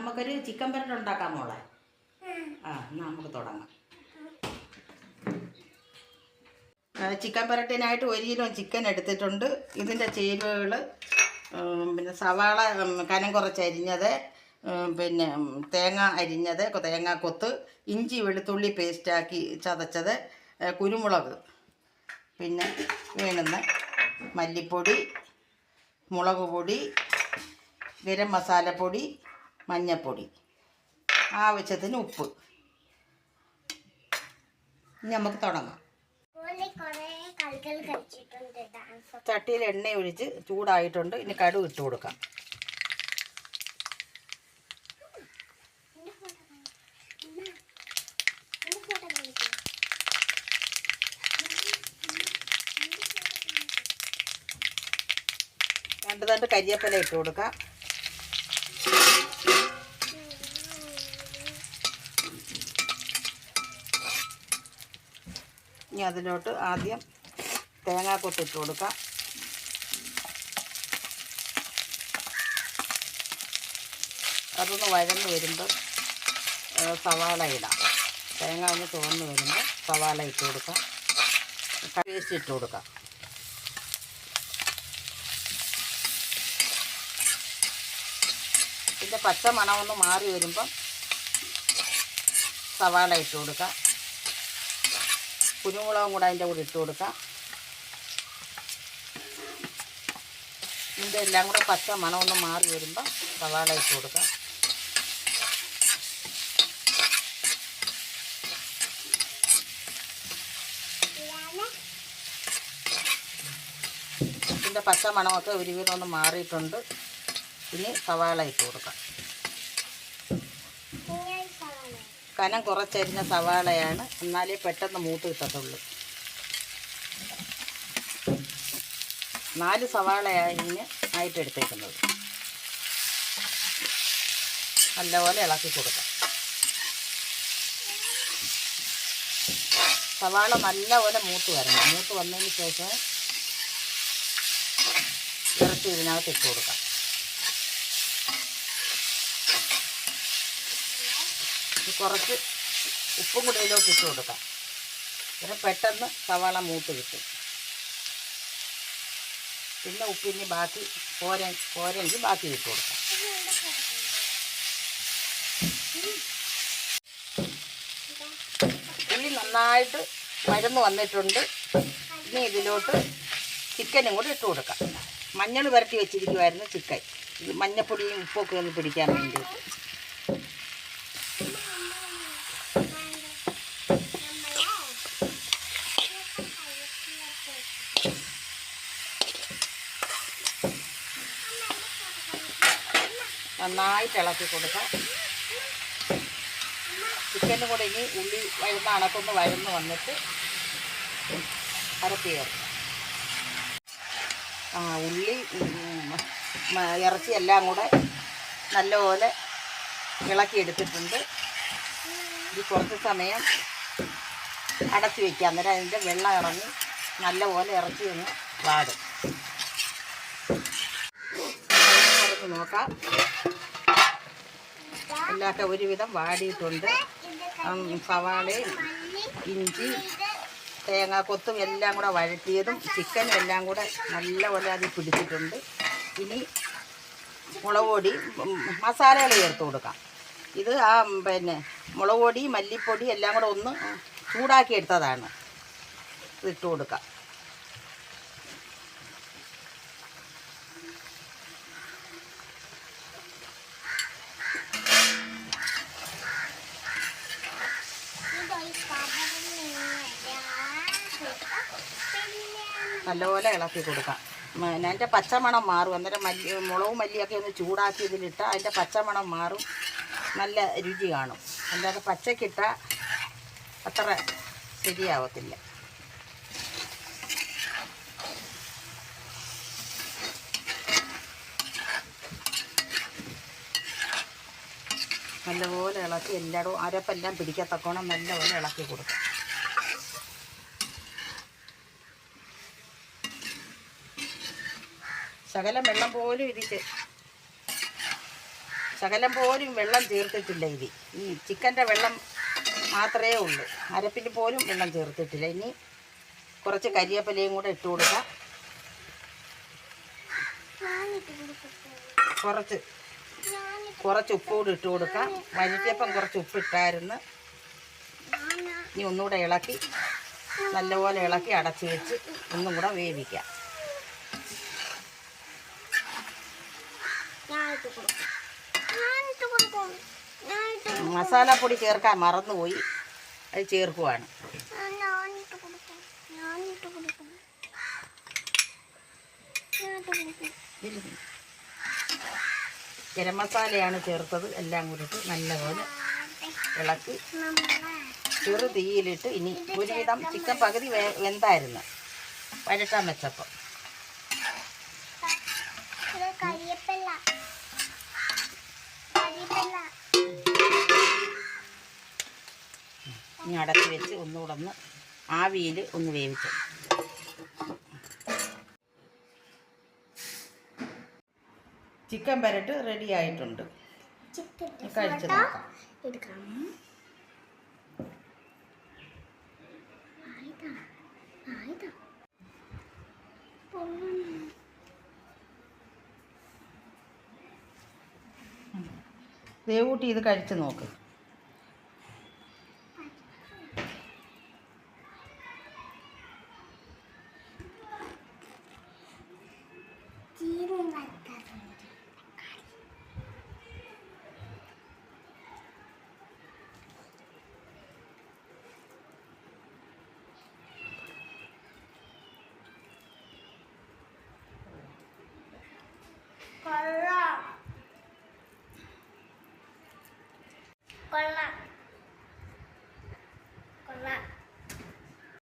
നമുക്കൊരു ചിക്കൻ പരട്ട് ഉണ്ടാക്കാം മോളെ. ആ എന്നാ നമുക്ക് തുടങ്ങാം. ചിക്കൻ പരട്ടിനായിട്ട് ഒരു കിലോ ചിക്കൻ എടുത്തിട്ടുണ്ട്. ഇതിന്റെ ചേരുവകൾ പിന്നെ സവാള കനം കുറച്ച് അരിഞ്ഞത് പിന്നെ തേങ്ങ അരിഞ്ഞത് തേങ്ങ കൊത്ത് ഇഞ്ചി വെളുത്തുള്ളി പേസ്റ്റാക്കി ചതച്ചത് കുരുമുളക്. പിന്നെ വേണുന്ന മല്ലിപ്പൊടി മുളക് പൊടി ഗരം മസാലപ്പൊടി മഞ്ഞൾപ്പൊടി ആവശ്യത്തിന് ഉപ്പ്. ഇനി നമുക്ക് തുടങ്ങാം. ചട്ടിയിൽ എണ്ണ ഒഴിച്ച് ചൂടായിട്ടുണ്ട്. ഇനി കടുക് ഇട്ട് കൊടുക്കാം. രണ്ട് തണ്ട് കരിയപ്പില ഇട്ട് കൊടുക്കാം. ഇനി അതിലോട്ട് ആദ്യം തേങ്ങാക്കൊത്ത് ഇട്ട് കൊടുക്കാം. അതൊന്ന് വഴന്ന് വരുമ്പോൾ സവാള ഇടാം. തേങ്ങ ഒന്ന് ചുവന്ന് വരുമ്പോൾ സവാള ഇട്ട് കൊടുക്കാം. പേസ്റ്റ് ഇട്ട് കൊടുക്കാം. ഇതിന്റെ പച്ച മണമൊന്ന് മാറി വരുമ്പം സവാള ഇട്ട് കൊടുക്കാം. കുരുമുളകും കൂടെ അതിന്റെ കൂടെ ഇട്ട് കൊടുക്കാം. ഇതിന്റെ എല്ലാം കൂടെ പച്ച മണമൊന്ന് മാറി വരുമ്പോൾ സവാള ഇട്ട് കൊടുക്കാം. ഇതിന്റെ പച്ച മണമൊക്കെ ഒരു വീടൊന്ന് മാറിയിട്ടുണ്ട്. ഇനി സവാള ഇട്ട് കൊടുക്കാം. കനം കുറച്ചരിഞ്ഞ സവാളയാണ്. എന്നാലേ പെട്ടെന്ന് മൂത്ത് കിട്ടത്തുള്ളൂ. നാല് സവാളയാണ് ആയിട്ട് എടുത്തേക്കുന്നത്. നല്ലപോലെ ഇളക്കി കൊടുക്കാം. സവാള നല്ലപോലെ മൂത്ത് വരണം. മൂത്ത് വന്നതിന് ശേഷം ഇറച്ചി ഇതിനകത്ത് ഇട്ട് കൊടുക്കാം. കുറച്ച് ഉപ്പും കൂടി ഇതിലോട്ട് ഇട്ട് കൊടുക്കാം. പിന്നെ പെട്ടെന്ന് സവാള മൂത്ത് കിട്ടും. പിന്നെ ഉപ്പിന് ബാക്കി പോര പോരെങ്കിൽ ബാക്കി ഇട്ട് കൊടുക്കാം. ഉള്ളി നന്നായിട്ട് മരുന്ന് വന്നിട്ടുണ്ട്. ഇനി ഇതിലോട്ട് ചിക്കനും കൂടി ഇട്ട് കൊടുക്കാം. മഞ്ഞൾ പുരട്ടി വെച്ചിരിക്കുമായിരുന്നു ചിക്കൻ. ഇത് മഞ്ഞപ്പൊടിയും ഉപ്പൊക്കെ ഒന്ന് പിടിക്കാൻ വേണ്ടിയിട്ട് നന്നായിട്ട് ഇളക്കി കൊടുക്കാം. ചിക്കനും കൂടെ ഇനി ഉള്ളി വഴുന്ന അണക്കൊന്ന് വഴന്ന് വന്നിട്ട് അരത്തി ചേർക്കാം. ആ ഉള്ളി ഇറച്ചി എല്ലാം കൂടെ നല്ലപോലെ ഇളക്കിയെടുത്തിട്ടുണ്ട് ഇത് കുറച്ച് സമയം അടച്ചു വയ്ക്കുക അന്നേരം അതിന്റെ വെള്ളം ഇറങ്ങി നല്ലപോലെ ഇറച്ചി ഒന്ന് വാടും. നോക്കാം. എല്ലാമൊക്കെ ഒരുവിധം വാടിയിട്ടുണ്ട്. സവാളയും ഇഞ്ചി തേങ്ങ കൊത്തും എല്ലാം കൂടെ വഴറ്റിയതും ചിക്കനും എല്ലാം കൂടെ നല്ലപോലെ അതിൽ പിടിച്ചിട്ടുണ്ട്. ഇനി മുളക് പൊടി മസാലകൾ ചേർത്ത് കൊടുക്കാം. ഇത് ആ പിന്നെ മുളക് പൊടി മല്ലിപ്പൊടി എല്ലാം കൂടെ ഒന്ന് ചൂടാക്കി എടുത്തതാണ്. ഇട്ട് കൊടുക്കാം. നല്ലപോലെ ഇളക്കി കൊടുക്കാം. പിന്നെ അതിന്റെ പച്ചമണം മാറും. അന്നേരം മല്ലി മുളകും മല്ലിയൊക്കെ ഒന്ന് ചൂടാക്കി ഇതിലിട്ടാൽ അതിന്റെ പച്ചമണം മാറും. നല്ല രുചി കാണും. അല്ലാതെ പച്ചക്കിട്ടാൽ അത്ര ശരിയാവത്തില്ല. നല്ലപോലെ ഇളക്കി എല്ലായിടവും അരപ്പെല്ലാം പിടിക്കത്തക്കോണം നല്ലപോലെ ഇളക്കി കൊടുക്കാം. ശകലം വെള്ളം പോലും ഇതിക്ക് ശകലം പോലും വെള്ളം ചേർത്തിട്ടില്ല ഇത്. ഈ ചിക്കന്റെ വെള്ളം മാത്രമേ ഉള്ളൂ. അരപ്പിൽ പോലും വെള്ളം ചേർത്തിട്ടില്ല ഇനി കുറച്ച് കരിയേപ്പിലയും കൂടെ ഇട്ട് കൊടുക്കാം. കുറച്ച് കുറച്ച് ഉപ്പ് കൂടി ഇട്ട് കൊടുക്കാം. വഴറ്റിയപ്പം കുറച്ച് ഉപ്പിട്ടായിരുന്നു. ഇനി ഒന്നുകൂടെ ഇളക്കി നല്ലപോലെ ഇളക്കി അടച്ച് വെച്ച് ഒന്നും കൂടെ വേവിക്കാം ഞാനിട്ട് കൊടുക്കും ഞാനിട്ട് കൊടുക്കും ഞാനിട്ട് മസാലപ്പൊടി ചേർക്കാൻ മറന്നുപോയി. അത് ചേർക്കുവാണ്. ഗരം മസാലയാണ് ചേർത്തത്. എല്ലാം കൂടിയിട്ട് നല്ലപോലെ ഇളക്കി. ചെറു തീയിലിട്ട് ഇനി ഒരുവിധം ചിക്കൻ പകുതി വെന്തായിരുന്നു. വരട്ടാൻ വെച്ചപ്പോൾ ഇനി അടച്ച് വെച്ച് ഒന്നുകൂടെ ഒന്ന് ആവിയിൽ ഒന്ന് വേവിച്ചു. ചിക്കൻ പരട്ട് റെഡി ആയിട്ടുണ്ട്. കഴിച്ചു നോക്കാം. ദേവൂട്ടി ഇത് കഴിച്ചു നോക്ക്. கொல்லா கொல்லா